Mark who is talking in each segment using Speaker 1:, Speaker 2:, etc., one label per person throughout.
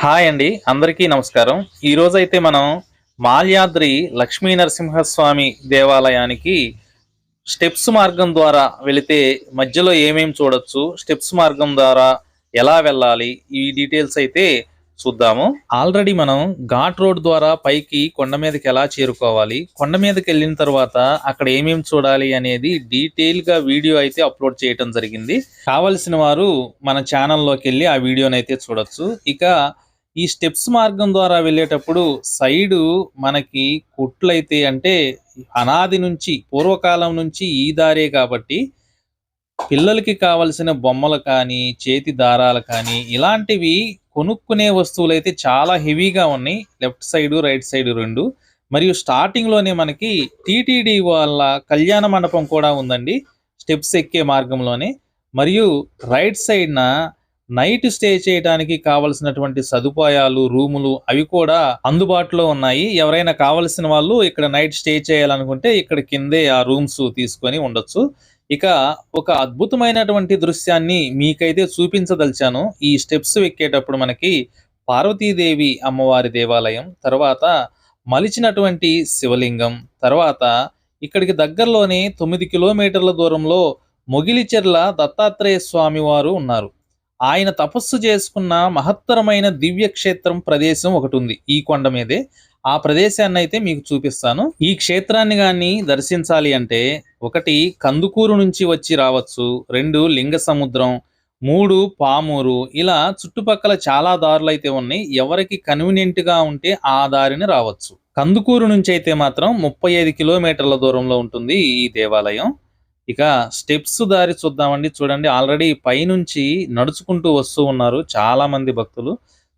Speaker 1: Hi అండి అందరికీ నమస్కారం. ఈరోజు అయితే మనం మాల్యాద్రి లక్ష్మీ నరసింహస్వామి దేవాలయానికి స్టెప్స్ మార్గం ద్వారా వెళితే మధ్యలో ఏమేమి చూడొచ్చు స్టెప్స్ మార్గం ద్వారా ఎలా వెళ్ళాలి ఈ డీటెయిల్స్ అయితే చూద్దాము. ఆల్రెడీ మనం ఘాట్ రోడ్ ద్వారా పైకి కొండ మీదకి ఎలా చేరుకోవాలి కొండ మీదకి వెళ్ళిన తర్వాత అక్కడ ఏమేమి చూడాలి అనేది డీటెయిల్గా వీడియో అయితే అప్లోడ్ చేయటం జరిగింది. కావలసిన వారు మన ఛానల్లోకి వెళ్ళి ఆ వీడియోని అయితే చూడొచ్చు. ఇక ఈ స్టెప్స్ మార్గం ద్వారా వెళ్ళేటప్పుడు సైడు మనకి కుట్లయితే అంటే అనాది నుంచి పూర్వకాలం నుంచి ఈ దారే కాబట్టి పిల్లలకి కావలసిన బొమ్మలు కానీ చేతి దారాలు కానీ ఇలాంటివి కొనుక్కునే వస్తువులు అయితే చాలా హెవీగా ఉన్నాయి. లెఫ్ట్ సైడ్ రైట్ సైడ్ రెండు. మరియు స్టార్టింగ్లోనే మనకి టిటిడి వాళ్ళ కళ్యాణ మండపం కూడా ఉందండి. స్టెప్స్ ఎక్కే మార్గంలోనే. మరియు రైట్ సైడ్ న నైట్ స్టే చేయడానికి కావలసినటువంటి సదుపాయాలు రూములు అవి కూడా అందుబాటులో ఉన్నాయి. ఎవరైనా కావలసిన వాళ్ళు ఇక్కడ నైట్ స్టే చేయాలనుకుంటే ఇక్కడ కిందే ఆ రూమ్స్ తీసుకొని ఉండొచ్చు. ఇక ఒక అద్భుతమైనటువంటి దృశ్యాన్ని మీకైతే చూపించదలిచాను. ఈ స్టెప్స్ ఎక్కేటప్పుడు మనకి పార్వతీదేవి అమ్మవారి దేవాలయం తర్వాత మలిచినటువంటి శివలింగం తర్వాత ఇక్కడికి దగ్గరలోనే తొమ్మిది కిలోమీటర్ల దూరంలో మొగిలిచెర్ల దత్తాత్రేయ స్వామి వారు ఉన్నారు. ఆయన తపస్సు చేసుకున్న మహత్తరమైన దివ్య క్షేత్రం ప్రదేశం ఒకటి ఉంది ఈ కొండ మీదే. ఆ ప్రదేశాన్ని అయితే మీకు చూపిస్తాను. ఈ క్షేత్రాన్ని కానీ దర్శించాలి అంటే ఒకటి కందుకూరు నుంచి వచ్చి రావచ్చు. రెండు లింగ సముద్రం మూడు పామూరు. ఇలా చుట్టుపక్కల చాలా దారులు అయితే ఉన్నాయి. ఎవరికి కన్వీనియంట్గా ఉంటే ఆ దారిని రావచ్చు. కందుకూరు నుంచి అయితే మాత్రం ముప్పై ఐదు కిలోమీటర్ల దూరంలో ఉంటుంది ఈ దేవాలయం. ఇక స్టెప్స్ దారి చూద్దామండి. చూడండి ఆల్రెడీ పైనుంచి నడుచుకుంటూ వస్తూ ఉన్నారు చాలా మంది భక్తులు.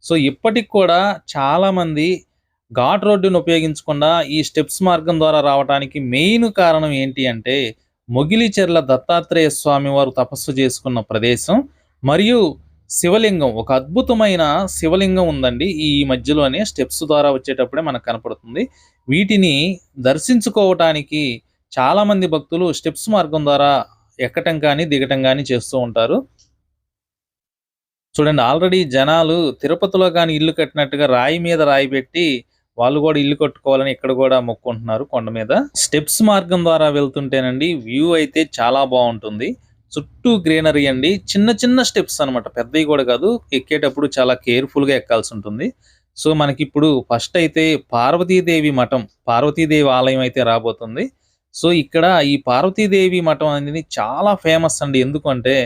Speaker 1: సో ఇప్పటికి కూడా చాలామంది ఘాట్ రోడ్డును ఉపయోగించకుండా ఈ స్టెప్స్ మార్గం ద్వారా రావడానికి మెయిన్ కారణం ఏంటి అంటే మొగిలిచెర్ల దత్తాత్రేయ స్వామి వారు తపస్సు చేసుకున్న ప్రదేశం. మరియు శివలింగం ఒక అద్భుతమైన శివలింగం ఉందండి ఈ మధ్యలోనే స్టెప్స్ ద్వారా వచ్చేటప్పుడే మనకు కనపడుతుంది. వీటిని దర్శించుకోవటానికి చాలా మంది భక్తులు స్టెప్స్ మార్గం ద్వారా ఎక్కటం కానీ దిగటం కానీ చేస్తూ ఉంటారు. చూడండి ఆల్రెడీ జనాలు తిరుపతిలో కానీ ఇల్లు కట్టినట్టుగా రాయి మీద రాయి పెట్టి వాళ్ళు కూడా ఇల్లు కట్టుకోవాలని ఇక్కడ కూడా మొక్కుంటున్నారు కొండ మీద. స్టెప్స్ మార్గం ద్వారా వెళ్తుంటేనండి వ్యూ అయితే చాలా బాగుంటుంది. చుట్టూ గ్రీనరీ అండి. చిన్న చిన్న స్టెప్స్ అన్నమాట. పెద్దవి కూడా కాదు ఎక్కేటప్పుడు చాలా కేర్ఫుల్గా ఎక్కాల్సి ఉంటుంది. సో మనకి ఇప్పుడు ఫస్ట్ అయితే పార్వతీదేవి మఠం పార్వతీదేవి ఆలయం అయితే రాబోతుంది. సో ఇక్కడ ఈ పార్వతీదేవి మఠం అనేది చాలా ఫేమస్ అండి. ఎందుకంటే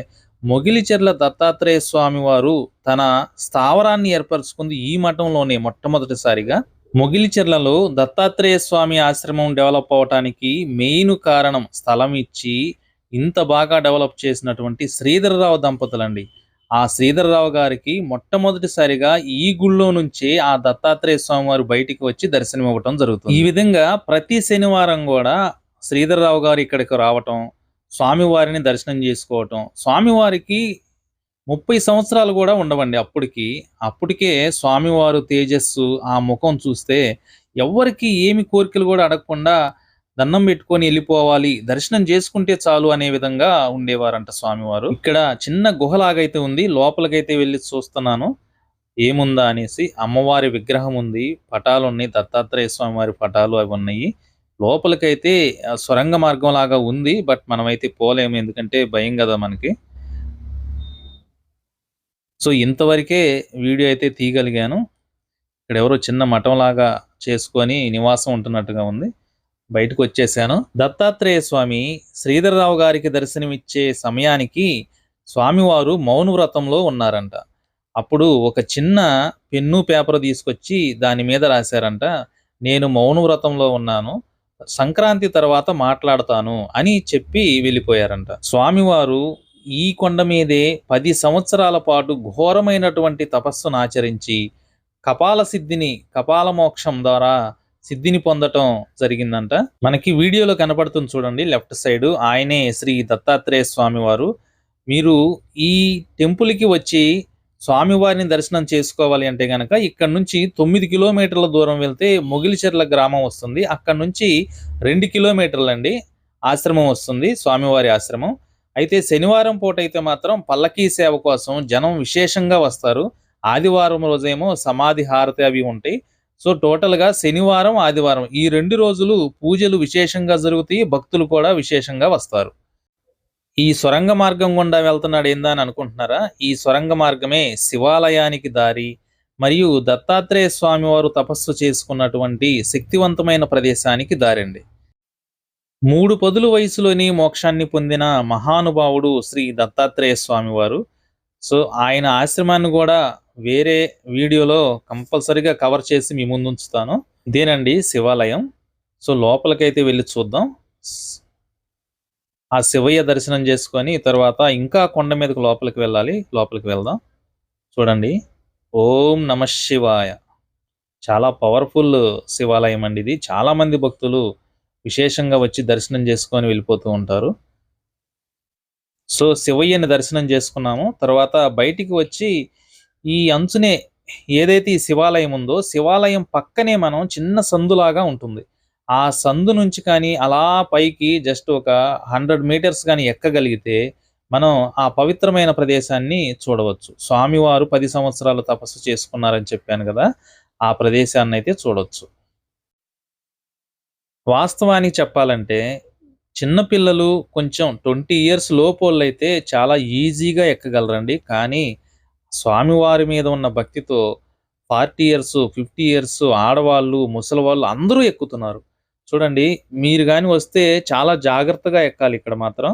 Speaker 1: మొగిలిచెర్ల దత్తాత్రేయ స్వామి వారు తన స్థావరాన్ని ఏర్పరచుకుంది ఈ మఠంలోనే మొట్టమొదటిసారిగా. మొగిలిచెర్లలో దత్తాత్రేయ స్వామి ఆశ్రమం డెవలప్ అవటానికి మెయిన్ కారణం స్థలం ఇచ్చి ఇంత బాగా డెవలప్ చేసినటువంటి శ్రీధరరావు దంపతులండి. ఆ శ్రీధరరావు గారికి మొట్టమొదటిసారిగా ఈ గుళ్ళో నుంచే ఆ దత్తాత్రేయ స్వామి వారు బయటికి వచ్చి దర్శనం ఇవ్వటం జరుగుతుంది. ఈ విధంగా ప్రతి శనివారం కూడా శ్రీధరరావు గారు ఇక్కడికి రావటం స్వామివారిని దర్శనం చేసుకోవటం స్వామివారికి ముప్పై సంవత్సరాలు కూడా ఉండవండి అప్పటికి. అప్పటికే స్వామివారు తేజస్సు ఆ ముఖం చూస్తే ఎవ్వరికి ఏమి కోరికలు కూడా అడగకుండా దండం పెట్టుకొని వెళ్ళిపోవాలి దర్శనం చేసుకుంటే చాలు అనే విధంగా ఉండేవారంట స్వామివారు. ఇక్కడ చిన్న గుహలాగైతే ఉంది లోపలికైతే వెళ్ళి చూస్తున్నాను. ఏముందా అనేసి అమ్మవారి విగ్రహం ఉంది పటాలు ఉన్నాయి దత్తాత్రేయ స్వామి వారి పటాలు అవి ఉన్నాయి. లోపలికైతే సొరంగ మార్గం లాగా ఉంది బట్ మనమైతే పోలేము. ఎందుకంటే భయం కదా మనకి. సో ఇంతవరకే వీడియో అయితే తీయగలిగాను. ఇక్కడ ఎవరో చిన్న మఠం లాగా చేసుకొని నివాసం ఉంటున్నట్టుగా ఉంది. బయటకు వచ్చేసాను దత్తాత్రేయ స్వామి శ్రీధరరావు గారికి దర్శనమిచ్చే సమయానికి స్వామివారు మౌన వ్రతంలో ఉన్నారంట. అప్పుడు ఒక చిన్న పెన్ను పేపర్ తీసుకొచ్చి దాని మీద రాశారంట. నేను మౌన వ్రతంలో ఉన్నాను. సంక్రాంతి తర్వాత మాట్లాడతాను అని చెప్పి వెళ్ళిపోయారంట. స్వామివారు ఈ కొండ మీదే పది సంవత్సరాల పాటు ఘోరమైనటువంటి తపస్సును ఆచరించి కపాల సిద్ధిని కపాల మోక్షం ద్వారా సిద్ధిని పొందటం జరిగిందంట. మనకి వీడియోలో కనపడుతుంది చూడండి లెఫ్ట్ సైడ్ ఆయనే శ్రీ దత్తాత్రేయ స్వామి వారు మీరు ఈ టెంపుల్కి వచ్చి స్వామివారిని దర్శనం చేసుకోవాలి అంటే గనక ఇక్కడ నుంచి తొమ్మిది కిలోమీటర్ల దూరం వెళ్తే మొగిలిచెర్ల గ్రామం వస్తుంది. అక్కడ నుంచి రెండు కిలోమీటర్లండి ఆశ్రమం వస్తుంది స్వామివారి ఆశ్రమం. అయితే శనివారం పూట అయితే మాత్రం పల్లకీ సేవ కోసం జనం విశేషంగా వస్తారు. ఆదివారం రోజేమో సమాధి హారతి అవి ఉంటాయి. సో టోటల్గా శనివారం ఆదివారం ఈ రెండు రోజులు పూజలు విశేషంగా జరుగుతాయి భక్తులు కూడా విశేషంగా వస్తారు. ఈ సొరంగ మార్గం గుండా వెళ్తున్నాడు ఏందా అని అనుకుంటున్నారా? ఈ సొరంగ మార్గమే శివాలయానికి దారి మరియు దత్తాత్రేయ స్వామి వారు తపస్సు చేసుకున్నటువంటి శక్తివంతమైన ప్రదేశానికి దారండి. మూడు పదుల వయసులోని మోక్షాన్ని పొందిన మహానుభావుడు శ్రీ దత్తాత్రేయ స్వామి వారు. సో ఆయన ఆశ్రమాన్ని కూడా వేరే వీడియోలో కంపల్సరిగా కవర్ చేసి మీ ముందు ఉంచుతాను. ఇదేనండి శివాలయం. సో లోపలికైతే వెళ్ళి చూద్దాం. ఆ శివయ్య దర్శనం చేసుకొని తర్వాత ఇంకా కొండ మీదకు లోపలికి వెళ్ళాలి. లోపలికి వెళ్దాం. చూడండి. ఓం నమ శివాయ. చాలా పవర్ఫుల్ శివాలయం అండి ఇది. చాలా మంది భక్తులు విశేషంగా వచ్చి దర్శనం చేసుకొని వెళ్ళిపోతూ ఉంటారు. సో శివయ్యని దర్శనం చేసుకున్నాము. తర్వాత బయటికి వచ్చి ఈ అంచునే ఏదైతే ఈ శివాలయం ఉందో శివాలయం పక్కనే మనం చిన్న సందులాగా ఉంటుంది. ఆ సందు నుంచి కానీ అలా పైకి జస్ట్ ఒక హండ్రెడ్ మీటర్స్ కానీ ఎక్కగలిగితే మనం ఆ పవిత్రమైన ప్రదేశాన్ని చూడవచ్చు. స్వామివారు పది సంవత్సరాలు తపస్సు చేసుకున్నారని చెప్పాను కదా ఆ ప్రదేశాన్ని అయితే చూడవచ్చు వాస్తవానికి చెప్పాలంటే చిన్నపిల్లలు కొంచెం ట్వంటీ ఇయర్స్ లోపోళ్ళు అయితే చాలా ఈజీగా ఎక్కగలరండి. కానీ స్వామివారి మీద ఉన్న భక్తితో ఫార్టీ ఇయర్స్ ఫిఫ్టీ ఇయర్స్ ఆడవాళ్ళు ముసలి వాళ్ళు అందరూ ఎక్కుతున్నారు. చూడండి మీరు కానీ వస్తే చాలా జాగ్రత్తగా ఎక్కాలి ఇక్కడ మాత్రం.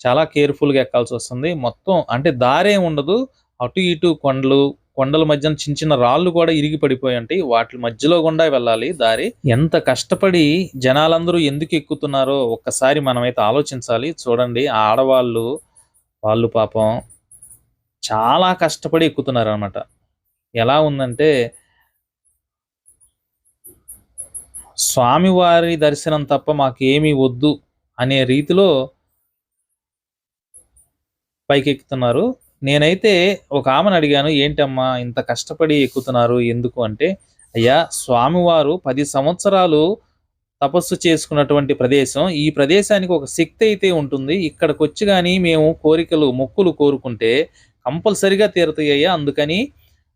Speaker 1: చాలా కేర్ఫుల్గా ఎక్కాల్సి వస్తుంది. మొత్తం అంటే దారే ఉండదు. అటు ఇటు కొండలు కొండల మధ్యన చిన్న చిన్న రాళ్ళు కూడా ఇరిగి పడిపోయి ఉంటాయి. వాటి మధ్యలో గుండా వెళ్ళాలి దారి. ఎంత కష్టపడి జనాలందరూ ఎందుకు ఎక్కుతున్నారో ఒక్కసారి మనమైతే ఆలోచించాలి. చూడండి ఆడవాళ్ళు వాళ్ళు పాపం చాలా కష్టపడి ఎక్కుతున్నారు అనమాట ఎలా ఉందంటే స్వామివారి దర్శనం తప్ప మాకేమీ వద్దు అనే రీతిలో పైకెక్కుతున్నారు. నేనైతే ఒక ఆమెను అడిగాను ఏంటమ్మా ఇంత కష్టపడి ఎక్కుతున్నారు ఎందుకు? అంటే అయ్యా స్వామివారు పది సంవత్సరాలు తపస్సు చేసుకున్నటువంటి ప్రదేశం. ఈ ప్రదేశానికి ఒక శక్తి అయితే ఉంటుంది. ఇక్కడికి వచ్చి కానీ మేము కోరికలు మొక్కులు కోరుకుంటే కంపల్సరిగా తీరుతాయ్యా. అందుకని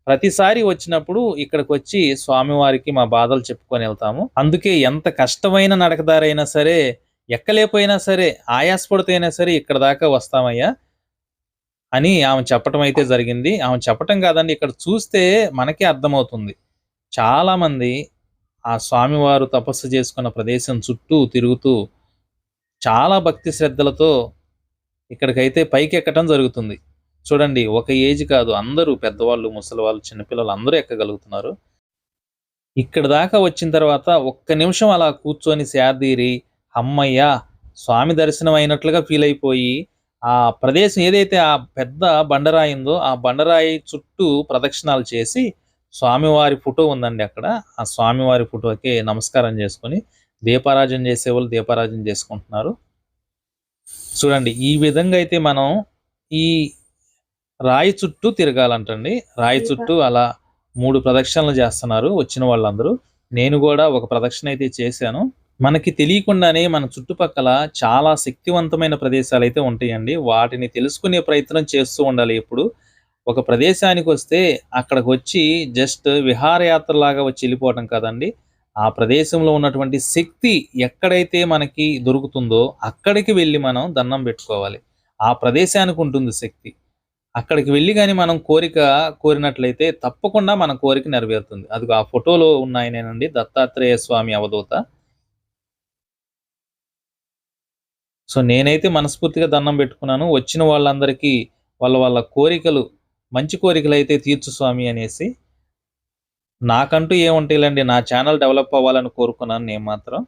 Speaker 1: ప్రతిసారి వచ్చినప్పుడు ఇక్కడికి వచ్చి స్వామివారికి మా బాధలు చెప్పుకొని వెళ్తాము. అందుకే ఎంత కష్టమైన నడకదారైనా సరే ఎక్కలేకపోయినా సరే ఆయాసపడితేనా సరే ఇక్కడ దాకా వస్తామయ్యా అని ఆమె చెప్పటం అయితే జరిగింది. ఆమె చెప్పటం కాదండి ఇక్కడ చూస్తే మనకే అర్థమవుతుంది. చాలామంది ఆ స్వామివారు తపస్సు చేసుకున్న ప్రదేశం చుట్టూ తిరుగుతూ చాలా భక్తి శ్రద్ధలతో ఇక్కడికైతే పైకి ఎక్కటం జరుగుతుంది. చూడండి ఒక ఏజ్ కాదు అందరూ పెద్దవాళ్ళు ముసలివాళ్ళు చిన్నపిల్లలు అందరూ ఎక్కగలుగుతున్నారు. ఇక్కడ దాకా వచ్చిన తర్వాత ఒక్క నిమిషం అలా కూర్చొని శాదీరి అమ్మయ్య స్వామి దర్శనం అయినట్లుగా ఫీల్ అయిపోయి ఆ ప్రదేశం ఏదైతే ఆ పెద్ద బండరాయి ఉందో ఆ బండరాయి చుట్టూ ప్రదక్షిణాలు చేసి స్వామివారి ఫోటో ఉందండి అక్కడ. ఆ స్వామివారి ఫోటోకి నమస్కారం చేసుకొని దీపారాజన చేసే వాళ్ళు దీపారాజన చేసుకుంటున్నారు. చూడండి ఈ విధంగా అయితే మనం ఈ రాయి చుట్టూ తిరగాలంటండి. రాయి చుట్టూ అలా మూడు ప్రదక్షిణలు చేస్తున్నారు వచ్చిన వాళ్ళందరూ. నేను కూడా ఒక ప్రదక్షిణ అయితే చేశాను. మనకి తెలియకుండానే మన చుట్టుపక్కల చాలా శక్తివంతమైన ప్రదేశాలు అయితే ఉంటాయండి. వాటిని తెలుసుకునే ప్రయత్నం చేస్తూ ఉండాలి ఎప్పుడు. ఒక ప్రదేశానికి వస్తే అక్కడికి వచ్చి జస్ట్ విహారయాత్ర లాగా వచ్చి వెళ్ళిపోవటం కదండి. ఆ ప్రదేశంలో ఉన్నటువంటి శక్తి ఎక్కడైతే మనకి దొరుకుతుందో అక్కడికి వెళ్ళి మనం దండం పెట్టుకోవాలి. ఆ ప్రదేశానికి ఉంటుంది శక్తి. అక్కడికి వెళ్ళి కానీ మనం కోరిక కోరినట్లయితే తప్పకుండా మన కోరిక నెరవేరుతుంది. అది ఆ ఫోటోలో ఉన్నాయనేనండి దత్తాత్రేయ స్వామి అవధూత. సో నేనైతే మనస్ఫూర్తిగా దండం పెట్టుకున్నాను. వచ్చిన వాళ్ళందరికీ వాళ్ళ వాళ్ళ కోరికలు మంచి కోరికలు అయితే తీర్చు స్వామి అనేసి. నాకంటూ ఏముంటాయిలండి నా ఛానల్ డెవలప్ అవ్వాలని కోరుకున్నాను నేను మాత్రం.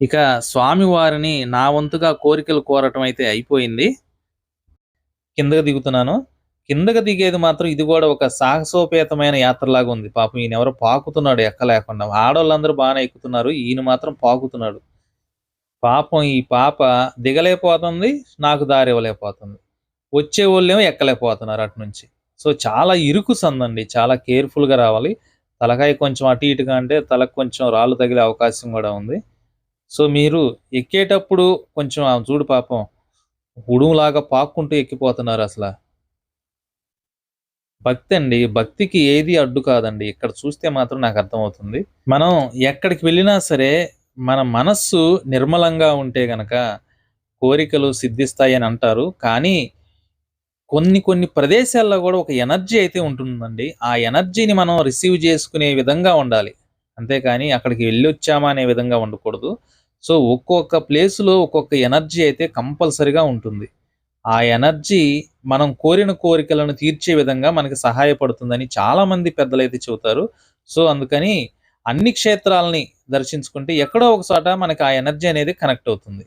Speaker 1: ఇక స్వామి వారిని నా వంతుగా కోరికలు కోరటం అయితే అయిపోయింది. కిందకి దిగుతున్నాను. కిందకి దిగేది మాత్రం ఇది కూడా ఒక సాహసోపేతమైన యాత్రలాగా ఉంది. పాపం ఈయన ఎవరో పాకుతున్నాడు ఎక్కలేకుండా ఆడవాళ్ళందరూ బాగానే ఎక్కుతున్నారు. ఈయన మాత్రం పాకుతున్నాడు. పాపం ఈ పాప దిగలేకపోతుంది. నాకు దారి ఇవ్వలేకపోతుంది. వచ్చే వాళ్ళేమో ఎక్కలేకపోతున్నారు అటు నుంచి. సో చాలా ఇరుకు సందండి. చాలా కేర్ఫుల్గా రావాలి. తలకాయ కొంచెం అటు ఇటుగా అంటే తలకు కొంచెం రాళ్ళు తగిలే అవకాశం కూడా ఉంది. సో మీరు ఎక్కేటప్పుడు కొంచెం చూడు పాపం ఉడుములాగా పాక్కుంటూ ఎక్కిపోతున్నారు అసలు. భక్తి అండి. భక్తికి ఏది అడ్డు కాదండి. ఇక్కడ చూస్తే మాత్రం నాకు అర్థమవుతుంది. మనం ఎక్కడికి వెళ్ళినా సరే మన మనస్సు నిర్మలంగా ఉంటే గనక కోరికలు సిద్ధిస్తాయి అని అంటారు. కానీ కొన్ని కొన్ని ప్రదేశాల్లో కూడా ఒక ఎనర్జీ అయితే ఉంటుందండి. ఆ ఎనర్జీని మనం రిసీవ్ చేసుకునే విధంగా ఉండాలి. అంతేకాని అక్కడికి వెళ్ళి వచ్చామా అనే విధంగా ఉండకూడదు. సో ఒక్కొక్క ప్లేస్లో ఒక్కొక్క ఎనర్జీ అయితే కంపల్సరిగా ఉంటుంది. ఆ ఎనర్జీ మనం కోరిన కోరికలను తీర్చే విధంగా మనకి సహాయపడుతుందని చాలామంది పెద్దలైతే పెద్దలు అయితే చెబుతారు. సో అందుకని అన్ని క్షేత్రాలని దర్శించుకుంటే ఎక్కడో ఒక చోట మనకి ఆ ఎనర్జీ అనేది కనెక్ట్ అవుతుంది.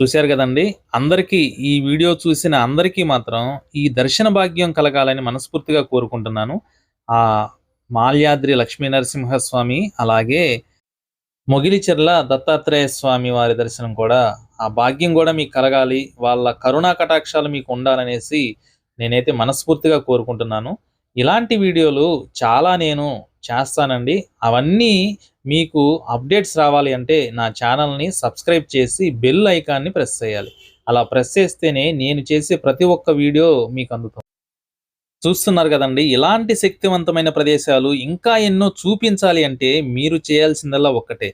Speaker 1: చూశారు కదండి? అందరికీ ఈ వీడియో చూసిన అందరికీ మాత్రం ఈ దర్శన భాగ్యం కలగాలని మనస్ఫూర్తిగా కోరుకుంటున్నాను. ఆ మాల్యాద్రి లక్ష్మీ నరసింహస్వామి అలాగే మొగిలిచెర్ల దత్తాత్రేయ స్వామి వారి దర్శనం కూడా ఆ భాగ్యం కూడా మీకు కలగాలి వాళ్ళ కరుణా కటాక్షాలు మీకు ఉండాలనేసి నేనైతే మనస్ఫూర్తిగా కోరుకుంటున్నాను. ఇలాంటి వీడియోలు చాలా నేను చేస్తానండి. అవన్నీ మీకు అప్డేట్స్ రావాలి అంటే నా ఛానల్ని సబ్స్క్రైబ్ చేసి బెల్ ఐకాన్ని ప్రెస్ చేయాలి. అలా ప్రెస్ చేస్తేనే నేను చేసే ప్రతి ఒక్క వీడియో మీకు అందుతుంది. చూస్తున్నారు కదండి. ఇలాంటి శక్తివంతమైన ప్రదేశాలు ఇంకా ఎన్నో చూపించాలి అంటే మీరు చేయాల్సిందల్లా ఒక్కటే.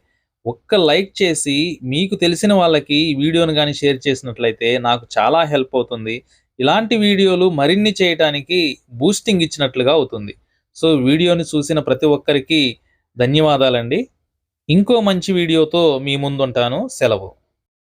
Speaker 1: ఒక్క లైక్ చేసి మీకు తెలిసిన వాళ్ళకి ఈ వీడియోను కానీ షేర్ చేసినట్లయితే నాకు చాలా హెల్ప్ అవుతుంది. ఇలాంటి వీడియోలు మరిన్ని చేయటానికి బూస్టింగ్ ఇచ్చినట్లుగా అవుతుంది. సో వీడియోని చూసిన ప్రతి ఒక్కరికి ధన్యవాదాలండి. ఇంకో మంచి వీడియోతో మీ ముందుంటాను. సెలవు.